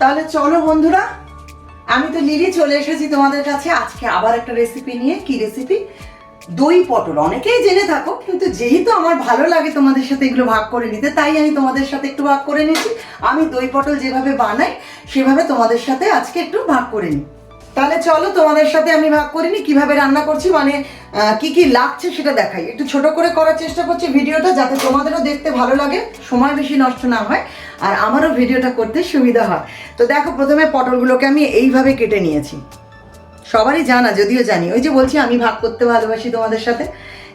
তাহলে চলো বন্ধুরা, আমি তো লিলি চলে এসেছি তোমাদের কাছে। আজকে আবার একটা রেসিপি নিয়ে। কি রেসিপি দই পটল। অনেকেই জেনে থাকো, কিন্তু যেহেতু আমার ভালো লাগে তোমাদের সাথে এগুলো ভাগ করে নিতে, তাই আমি তোমাদের সাথে একটু ভাগ করে নিচ্ছি আমি দই পটল যেভাবে বানাই, সেভাবে তোমাদের সাথে আজকে একটু ভাগ করে নিই। তাহলে চলো, তোমাদের সাথে আমি ভাগ করিনি কীভাবে রান্না করছি মানে কি কি লাগছে সেটা দেখাই। একটু ছোট করে করার চেষ্টা করছি ভিডিওটা, যাতে তোমাদেরও দেখতে ভালো লাগে, সময় বেশি নষ্ট না হয়, আর আমারও ভিডিওটা করতে সুবিধা হয়। তো দেখো, প্রথমে পটলগুলোকে আমি এইভাবে কেটে নিয়েছি। সবারই জানা, যদিও জানি। ওই যে বলছি, আমি ভাগ করতে ভালোবাসি তোমাদের সাথে।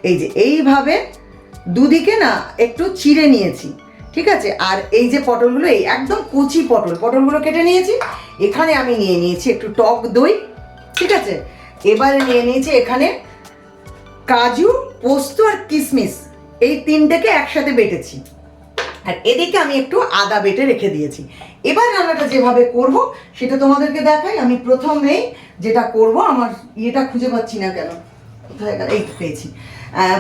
এই যে, এইভাবে দুদিকে না, একটু চিড়ে নিয়েছি। ঠিক আছে? আর এই যে পটলগুলো, এই একদম কুচি পটল। পটলগুলো কেটে নিয়েছি। এখানে আমি নিয়ে নিয়েছি একটু টক দই, ঠিক আছে? এবারে নিয়ে নিয়েছি এখানে কাজু, পোস্ত আর কিশমিশ এই তিনটেকে একসাথে বেটেছি। আর এদিকে আমি একটু আদা বেটে রেখে দিয়েছি। এবার রান্নাটা যেভাবে করব, সেটা তোমাদেরকে দেখাই। আমি প্রথমেই যেটা করব, আমার ইয়েটা খুঁজে পাচ্ছি না কেন। এই পেয়েছি।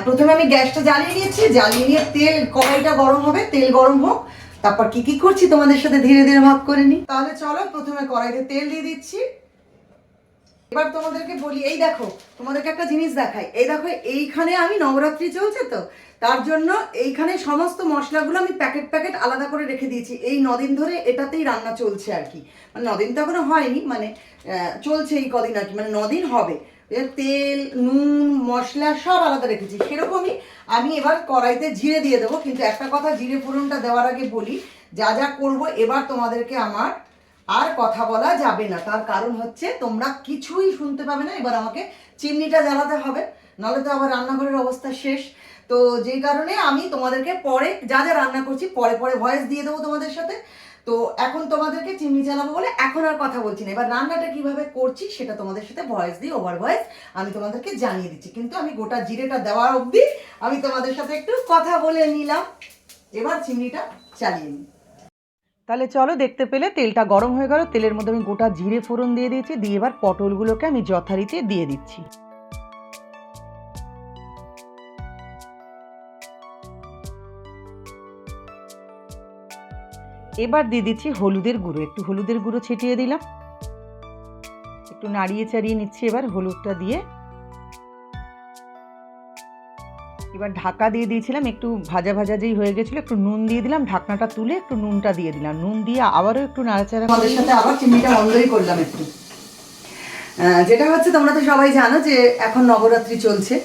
প্রথমে আমি গ্যাসটা জ্বালিয়ে নিয়েছি। জ্বালিয়ে নিয়ে তেল, কড়াইটা গরম হবে, তেল গরম হোক। তারপর কি কি করছি তোমাদের সাথে ধীরে ধীরে ভাগ করে নিই তাহলে চলো, প্রথমে কড়াইতে তেল দিয়ে দিচ্ছি। এবার তোমাদেরকে বলি, এই দেখো, তোমাদেরকে একটা জিনিস দেখাই। এই দেখো, এইখানে আমি নবরাত্রি চলছে তো, তার জন্য এইখানে সমস্ত মশলাগুলো আমি প্যাকেট প্যাকেট আলাদা করে রেখে দিয়েছি। এই নদিন ধরে এটাতেই রান্না চলছে আর কি। মানে নদিন তো এখনও হয়নি মানে চলছে এই কদিন আর কি মানে নদিন হবে। তেল, নুন, মশলা সব আলাদা রেখেছি। সেরকমই আমি এবার কড়াইতে জিরে দিয়ে দেবো। কিন্তু একটা কথা জিরে ফোড়নটা দেওয়ার আগে বলি, যা যা করব এবার তোমাদেরকে আমার আর কথা বলা যাবে না। তার কারণ হচ্ছে তোমরা কিছুই শুনতে পাবে না। এবার আমাকে চিমনিটা জ্বালাতে হবে। নাহলে তো আবার রান্নাঘরের অবস্থা শেষ। তো যেই কারণে আমি তোমাদেরকে পরে যা যা রান্না করছি, পরে পরে ভয়েস দিয়ে দেবো তোমাদের সাথে। তো এখন তোমাদেরকে চিমনি চালাবো বলে এখন আর কথা বলছি না। এবার রান্নাটা কীভাবে করছি সেটা তোমাদের সাথে ভয়েস দিয়ে ওভার ভয়েস আমি তোমাদেরকে জানিয়ে দিচ্ছি। কিন্তু আমি গোটা জিরেটা দেওয়ার অবধি আমি তোমাদের সাথে একটু কথা বলে নিলাম। এবার চিমনিটা চালিয়ে নিই। তাহলে চলো দেখতে পেলে তেলটা গরম হয়ে গেল। তেলের মধ্যে আমি গোটা জিরে ফোড়ন দিয়ে দিয়েছি। দিয়ে এবার পটলগুলোকে আমি যথারীতি দিয়ে দিচ্ছি। এবার দিয়ে দিচ্ছি হলুদের গুঁড়ো। একটু হলুদের গুঁড়ো ছিটিয়ে দিলাম। একটু নাড়িয়ে চাড়িয়ে নিচ্ছি এবার হলুদটা দিয়ে। এবার ঢাকা দিয়ে দিয়েছিলাম, একটু ভাজা ভাজা যেই হয়ে গেছিল, একটু নুন দিয়ে দিলাম, ঢাকনাটা তুলে একটু নুনটা দিয়ে দিলাম। নুন দিয়ে আবারও একটু নাড়াচাড়া আমাদের সাথে আবার চিনিটা বন্ধই করলাম একটু। যেটা হচ্ছে, তোমরা তো সবাই জানো যে এখন নবরাত্রি চলছে।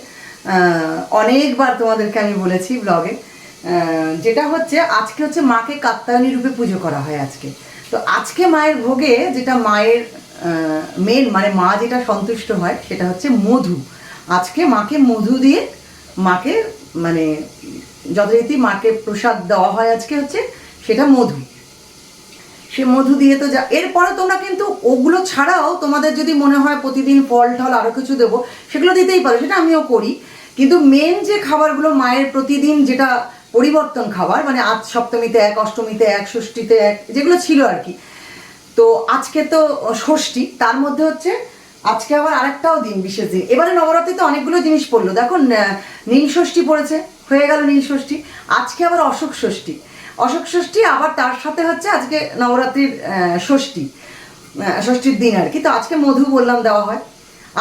অনেকবার তোমাদেরকে আমি বলেছি ব্লগে যেটা হচ্ছে আজকে হচ্ছে মাকে কাত্তায়নী রূপে পুজো করা হয় আজকে। তো আজকে মায়ের ভোগে যেটা মায়ের মেন মানে মা যেটা সন্তুষ্ট হয় সেটা হচ্ছে মধু। আজকে মাকে মধু দিয়ে মাকে মানে যথারীতি মাকে প্রসাদ দেওয়া হয় আজকে হচ্ছে সেটা মধু। সে মধু দিয়ে তো যা এরপরে তোমরা কিন্তু ওগুলো ছাড়াও তোমাদের যদি মনে হয় প্রতিদিন ফল টল আরও কিছু দেবো, সেগুলো দিতেই পারো, সেটা আমিও করি। কিন্তু মেন যে খাবারগুলো মায়ের প্রতিদিন যেটা পরিবর্তন খাবার মানে আজ সপ্তমীতে এক, অষ্টমীতে এক, ষষ্ঠীতে এক, যেগুলো ছিল আর কি। তো আজকে তো ষষ্ঠী, তার মধ্যে হচ্ছে আজকে আবার আরেকটাও দিন বিশেষ দিন। এবারে নবরাত্রিতে অনেকগুলো জিনিস পড়ল। দেখো নীল ষষ্ঠী পড়েছে, হয়ে গেল নীল ষষ্ঠী। আজকে আবার অশোক ষষ্ঠী। অশোক ষষ্ঠী আবার তার সাথে হচ্ছে আজকে নবরাত্রির ষষ্ঠী ষষ্ঠীর দিন আর কি। তো আজকে মধু বললাম দেওয়া হয়।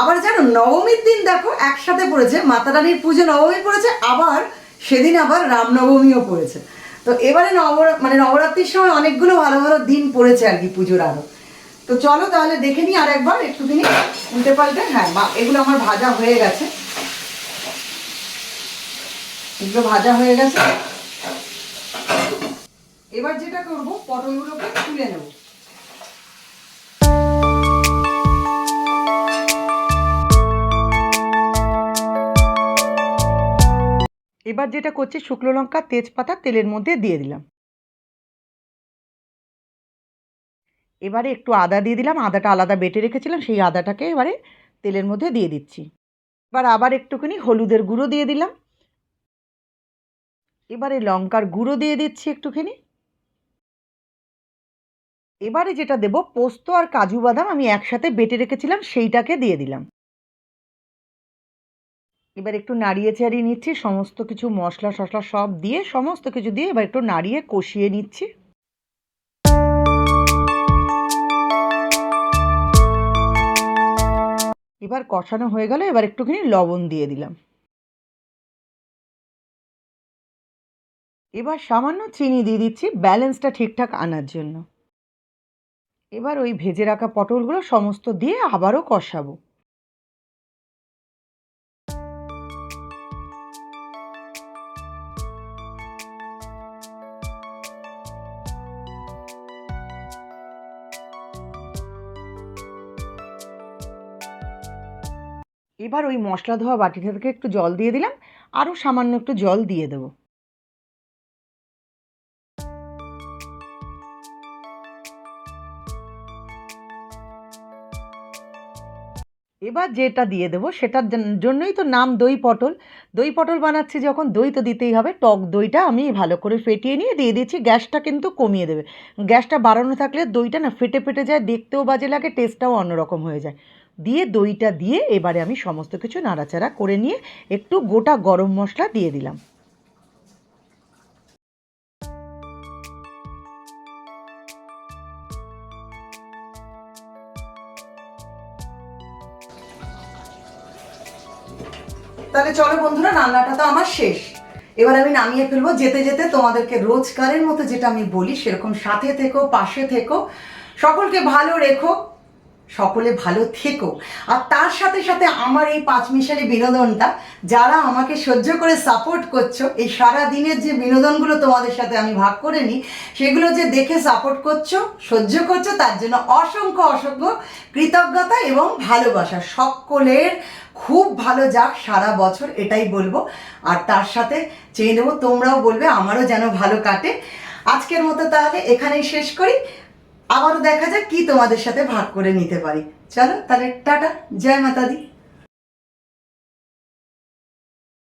আবার জানো, নবমীর দিন দেখো, একসাথে পড়েছে, মাতা রানীর পুজো নবমী পড়েছে, আবার সেদিন আবার রামনবমীও পড়েছে। তো এবারে নব মানে নবরাত্রির সময় অনেকগুলো ভালো ভালো দিন পড়েছে আর কি পুজোর আরও তো চলো তাহলে দেখে নিই আর একবার, একটুখানি উল্টে পাল্টে। হ্যাঁ এগুলো আমার ভাজা হয়ে গেছে। এগুলো ভাজা হয়ে গেছে। এবার যেটা করব, পটলগুলোকে তুলে নেব। এবার যেটা করছি, শুকনো লঙ্কা, তেজপাতা তেলের মধ্যে দিয়ে দিলাম। এবারে একটু আদা দিয়ে দিলাম। আদাটা আলাদা বেটে রেখেছিলাম, সেই আদাটাকে এবারে তেলের মধ্যে দিয়ে দিচ্ছি। এবার আবার একটুখানি হলুদের গুঁড়ো দিয়ে দিলাম। এবারে লঙ্কার গুঁড়ো দিয়ে দিচ্ছি একটুখানি। এবারে যেটা দেব, পোস্ত আর কাজু বাদাম আমি একসাথে বেটে রেখেছিলাম, সেইটাকে দিয়ে দিলাম। এবার একটু নাড়িয়ে চাড়িয়ে নিচ্ছি, সমস্ত কিছু মশলা শশলা সব দিয়ে, সমস্ত কিছু দিয়ে এবার একটু নাড়িয়ে কষিয়ে নিচ্ছি। এবার কষানো হয়ে গেল এবার একটুখানি লবণ দিয়ে দিলাম। এবার সামান্য চিনি দিয়ে দিচ্ছি, ব্যালেন্সটা ঠিকঠাক আনার জন্য। এবার ওই ভেজে রাখা পটলগুলো সমস্ত দিয়ে আবারও কষাবো। এবার ওই মশলা ধোয়া বাটিটা থেকে একটু জল দিয়ে দিলাম, আরও সামান্য একটু জল দিয়ে দেবো। এবার যেটা দিয়ে দেবো সেটার জন্যই তো নাম দই পটল। দই পটল বানাচ্ছি যখন, দই তো দিতেই হবে। টক দইটা আমি ভালো করে ফেটিয়ে নিয়ে দিয়ে দিচ্ছি, গ্যাসটা কিন্তু কমিয়ে দেবে। গ্যাসটা বাড়ানো থাকলে দইটা না ফেটে ফেটে যায়, দেখতেও বাজে লাগে, টেস্টটাও অন্যরকম হয়ে যায়। দিয়ে দইটা দিয়ে এবারে আমি সমস্ত কিছু নাড়াচাড়া করে নিয়ে একটু গোটা গরম মশলা দিয়ে দিলাম। তাহলে চলো বন্ধুরা, রান্নাটা তো আমার শেষ। এবার আমি নামিয়ে ফেলব যেতে যেতে তোমাদেরকে রোজকারের মতো যেটা আমি বলি, সেরকম সাথে থেকো, পাশে থেকো। সকলকে ভালো রেখো। সকলে ভালো থেকো। আর তার সাথে সাথে আমার এই পাঁচ মিশালি বিনোদনটা, যারা আমাকে সহ্য করে সাপোর্ট করছ, এই সারা দিনের যে বিনোদনগুলো তোমাদের সাথে আমি ভাগ করে নিই, সেগুলো যে দেখে সাপোর্ট করছ, সহ্য করছ, তার জন্য অসংখ্য অসংখ্য কৃতজ্ঞতা এবং ভালোবাসা। সকলের খুব ভালো যাক সারা বছর, এটাই বলব। আর তার সাথে চেয়ে নেব, তোমরাও বলবে, আমারও যেন ভালো কাটে। আজকের মতো তাহলে এখানেই শেষ করি। আবারও দেখা যাক কি তোমাদের সাথে ভাগ করে নিতে পারি। চলো তাহলে টাটা, জয় মাতাদি।